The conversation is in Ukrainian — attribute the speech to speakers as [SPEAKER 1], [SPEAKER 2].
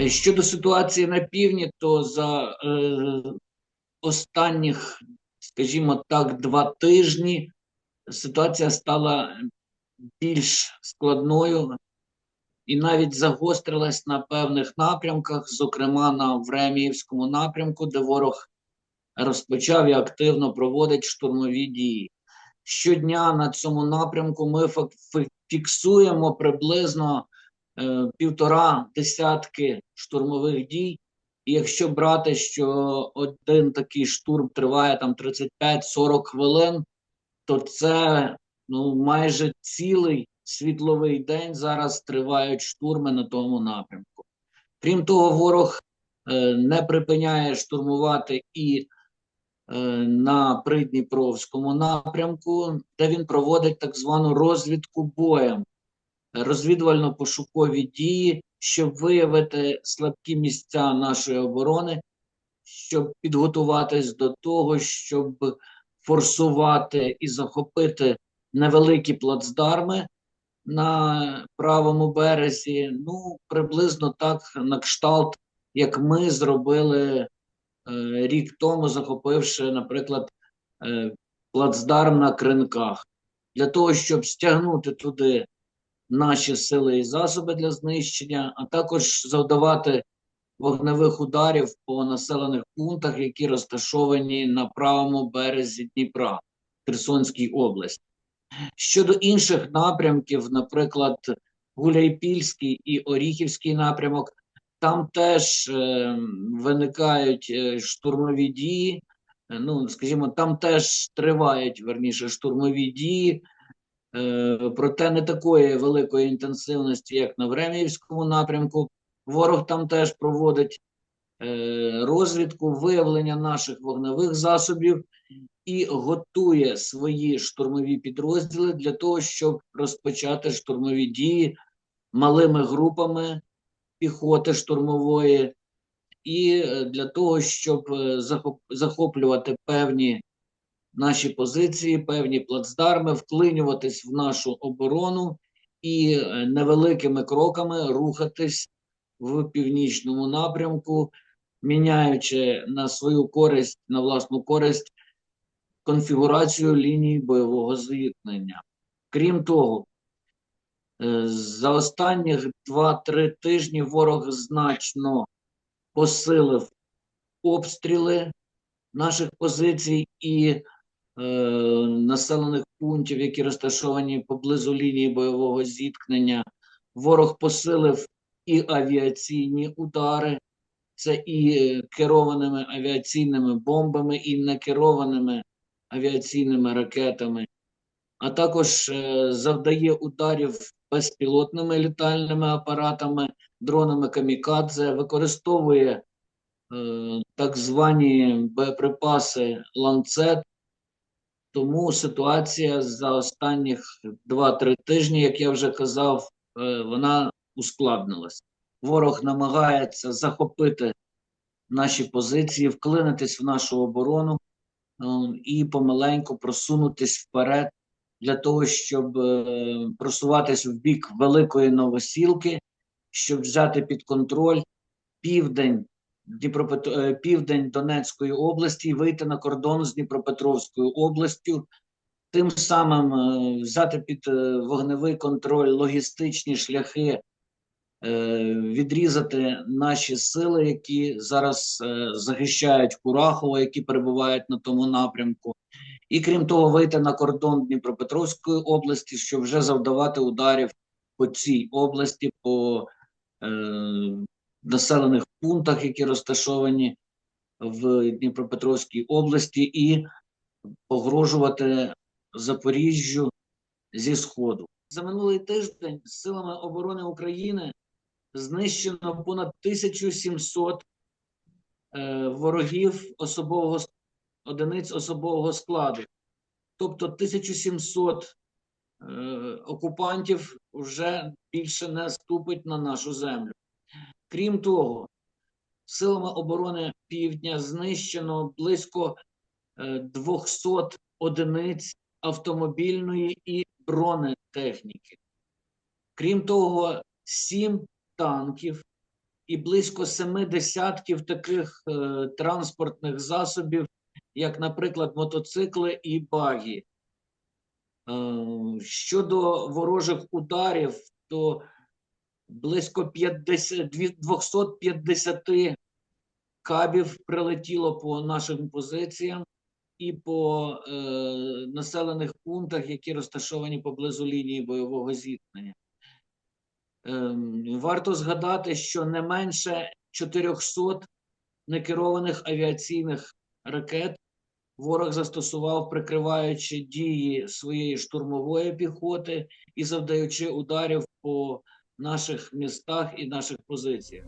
[SPEAKER 1] Е, Щодо ситуації на півдні, то за е, останніх, скажімо так, два тижні ситуація стала більш складною і навіть загострилась на певних напрямках, зокрема на Времіївському напрямку, де ворог розпочав і активно проводить штурмові дії. Щодня на цьому напрямку ми фіксуємо приблизно півтора десятки штурмових дій. І якщо брати, що один такий штурм триває там 35-40 хвилин, то це ну, майже цілий світловий день зараз тривають штурми на тому напрямку. Крім того, ворог е, не припиняє штурмувати і е, на Придніпровському напрямку, де він проводить так звану розвідку боєм, розвідувально-пошукові дії, щоб виявити слабкі місця нашої оборони, щоб підготуватись до того, щоб форсувати і захопити невеликі плацдарми на правому березі. Ну, приблизно так на кшталт, як ми зробили е, рік тому, захопивши, наприклад, е, плацдарм на кринках, для того, щоб стягнути туди наші сили і засоби для знищення, а також завдавати вогневих ударів по населених пунктах, які розташовані на правому березі Дніпра, Херсонській області. Щодо інших напрямків, наприклад, Гуляйпільський і Оріхівський напрямок, там теж е, виникають е, штурмові дії. Е, Ну, скажімо, там теж тривають верніше штурмові дії, проте не такої великої інтенсивності, як на Времіївському напрямку. Ворог там теж проводить е, розвідку, виявлення наших вогневих засобів і готує свої штурмові підрозділи для того, щоб розпочати штурмові дії малими групами піхоти штурмової, і е, для того, щоб е, захоплювати певні наші позиції, певні плацдарми, вклинюватись в нашу оборону і е, невеликими кроками рухатись в північному напрямку, міняючи на свою користь, на власну користь конфігурацію лінії бойового зіткнення. Крім того, е, за останніх 2-3 тижні ворог значно посилив обстріли наших позицій і населених пунктів, які розташовані поблизу лінії бойового зіткнення. Ворог посилив і авіаційні удари, це і е, керованими авіаційними бомбами, і некерованими авіаційними ракетами, а також е, завдає ударів безпілотними літальними апаратами, дронами камікадзе, використовує е, так звані боєприпаси ланцет. Тому ситуація за останніх 2-3 тижні, як я вже казав, е, вона ускладнилась. Ворог намагається захопити наші позиції, вклинитись в нашу оборону е, і помаленьку просунутись вперед для того, щоб е, просуватись в бік Великої Новосілки, щоб взяти під контроль південь Дніпропетр... е, південь Донецької області і вийти на кордон з Дніпропетровською областю, тим самим е, взяти під е, вогневий контроль логістичні шляхи, відрізати наші сили, які зараз захищають Курахово, які перебувають на тому напрямку. І крім того, вийти на кордон Дніпропетровської області, щоб вже завдавати ударів по цій області, по населених пунктах, які розташовані в Дніпропетровській області, і погрожувати Запоріжжю зі сходу. За минулий тиждень силами оборони України знищено понад 1700 е, ворогів особового одиниць особового складу. Тобто 1700 е, окупантів вже більше не ступить на нашу землю. Крім того, силами оборони Півдня знищено близько е, 200 одиниць автомобільної і бронетехніки. Крім того, сім танків і близько семи десятків таких е, транспортних засобів, як, наприклад, мотоцикли і багі. Е, Щодо ворожих ударів, то близько 50, дві- 250 кабів прилетіло по нашим позиціям і по е, населених пунктах, які розташовані поблизу лінії бойового зіткнення. Ем, Варто згадати, що не менше 400 некерованих авіаційних ракет ворог застосував, прикриваючи дії своєї штурмової піхоти і завдаючи ударів по наших містах і наших позиціях.